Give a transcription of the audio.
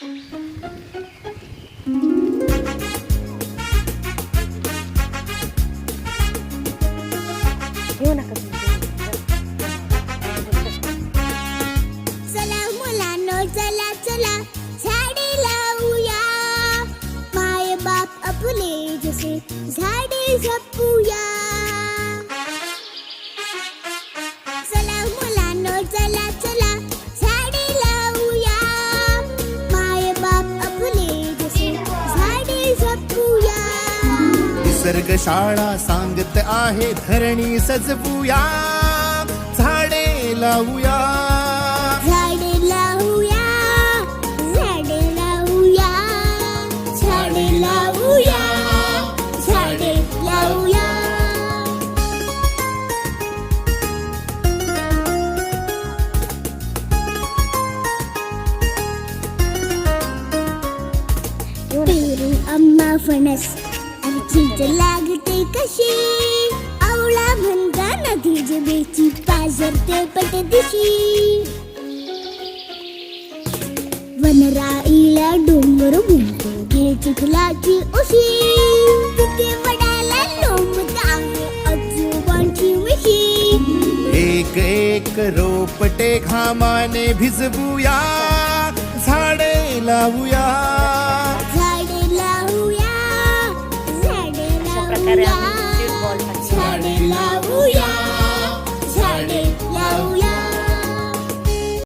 येऊ नका चला मुलांनो चला चला. झाडे लावूया. माय बाप आपले जसे झाडे जपूया. निसर्गशाळा सांगत आहे धरणी सजवूया झाडे लावूया. झाडे लावूया झाडे लावूया झाडे लावूया झाडे लावूया. फणस आणि चिंच लागते कशी? आवळा म्हणता नदी जबेची पाझरते पट दिशी. वनराईला डोंगर म्हणतो घे चिखलाची उशी. तिथे वडाला लोंबत आजोबांची एक एक रोपटे घामाने भिजवूया झाडे लावूया Karaoke.